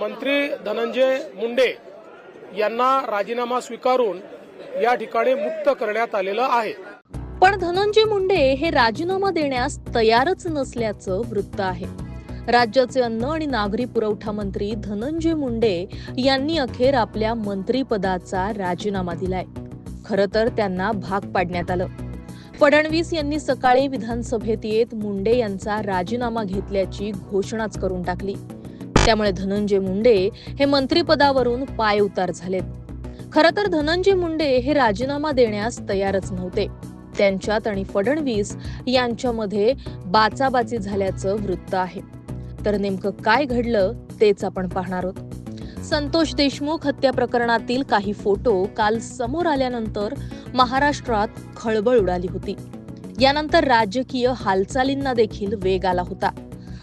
मंत्री धनंजय मुंडे यांना राजीनामा स्वीकारून या ठिकाणी मुक्त करण्यात आलेलं आहे. पण धनंजय मुंडे हे राजीनामा देण्यास तयारच नसल्याचं वृत्त आहे. राज्याचे अन्न आणि नागरी पुरवठा मंत्री धनंजय मुंडे यांनी अखेर आपल्या मंत्रीपदाचा राजीनामा दिलाय. खरं तर त्यांना भाग पाडण्यात आलं. फडणवीस यांनी सकाळी विधानसभेत येत मुंडे यांचा राजीनामा घेतल्याची घोषणाच करून टाकली. त्यामुळे धनंजय मुंडे हे मंत्रिपदावरून पाय उतार झालेत. खर तर धनंजय मुंडे हे राजीनामा देण्यास तयारच नव्हते. त्यांच्यात आणि फडणवीस यांच्यामध्ये बाचाबाची झाल्याचं वृत्त आहे. तर नेमकं काय घडलं तेच आपण पाहणार आहोत. संतोष देशमुख हत्या प्रकरणातील काही फोटो काल समोर आल्यानंतर महाराष्ट्रात खळबळ उडाली होती. यानंतर राजकीय हालचालींना देखील वेग आला होता.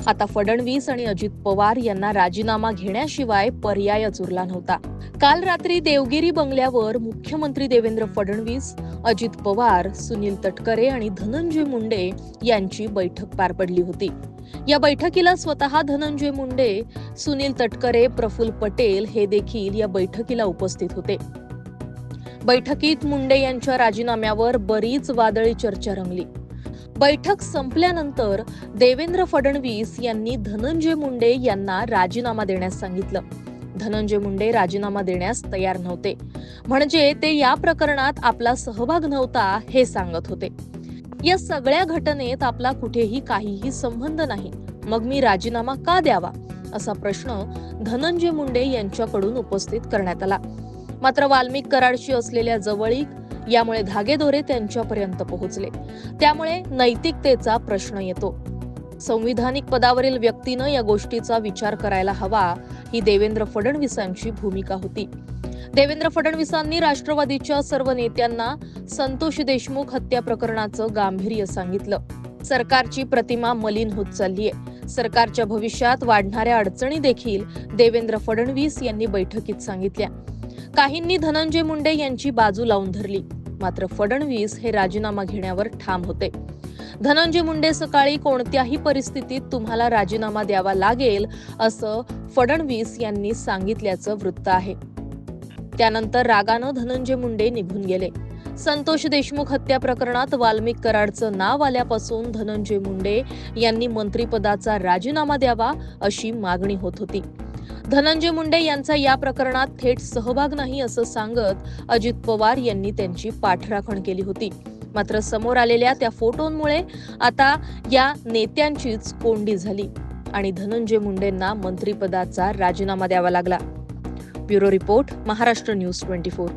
आता फडणवीस आणि अजित पवार यांना राजीनामा घेण्याशिवाय पर्यायच उरला नव्हता. काल रात्री देवगिरी बंगल्यावर मुख्यमंत्री देवेंद्र फडणवीस अजित पवार सुनील तटकरे आणि धनंजय मुंडे यांची बैठक पार पडली होती. या बैठकीला स्वतः धनंजय मुंडे सुनील तटकरे प्रफुल्ल पटेल हे देखील या बैठकीला उपस्थित होते. बैठकीत मुंडे यांच्या राजीनाम्यावर बरीच वादळी चर्चा रंगली. बैठक संपल्यानंतर देवेंद्र फडणवीस यांनी धनंजय मुंडे यांना राजीनामा देण्यास सांगितलं. धनंजय मुंडे राजीनामा देण्यास तयार नव्हते. म्हणजे ते या प्रकरणात आपला सहभाग नव्हता हे सांगत होते. या सगळ्या घटनेत आपला कुठेही काहीही संबंध नाही. मग मी राजीनामा का द्यावा? असा प्रश्न धनंजय मुंडे यांच्याकडून उपस्थित करण्यात आला. मात्र वाल्मिक कराडशी असलेल्या जवळीक यामुळे धागेदोरे त्यांच्यापर्यंत पोहोचले. त्यामुळे नैतिकतेचा प्रश्न येतो. संविधानिक पदावरील व्यक्तीनं या गोष्टीचा विचार करायला हवा ही देवेंद्र फडणवीसांची भूमिका होती. देवेंद्र फडणवीसांनी राष्ट्रवादीच्या सर्व नेत्यांना संतोष देशमुख हत्या प्रकरणाचं गांभीर्य सांगितलं. सरकारची प्रतिमा मलिन होत चाललीय. सरकारच्या भविष्यात वाढणाऱ्या अडचणी देखील देवेंद्र फडणवीस यांनी बैठकीत सांगितल्या. काहींनी धनंजय मुंडे यांची बाजू लावून धरली. मात्र फडणवीस हे राजीनामा घेण्यावर ठाम होते. धनंजय मुंडे सकाळी कोणत्याही परिस्थितीत तुम्हाला राजीनामा द्यावा लागेल असं फडणवीस यांनी सांगितल्याचं वृत्त आहे. त्यानंतर रागानं धनंजय मुंडे निघून गेले. संतोष देशमुख हत्या प्रकरणात वाल्मिक कराडचं नाव आल्यापासून धनंजय मुंडे यांनी मंत्रिपदाचा राजीनामा द्यावा अशी मागणी होत होती. धनंजय मुंडे यांचा या प्रकरणात थेट सहभाग नाही असं सांगत अजित पवार यांनी त्यांची पाठराखण केली होती. मात्र समोर आलेल्या त्या फोटोंमुळे आता या नेत्यांचीच कोंडी झाली आणि धनंजय मुंडेंना मंत्रिपदाचा राजीनामा द्यावा लागला. Bureau report Maharashtra news twenty four.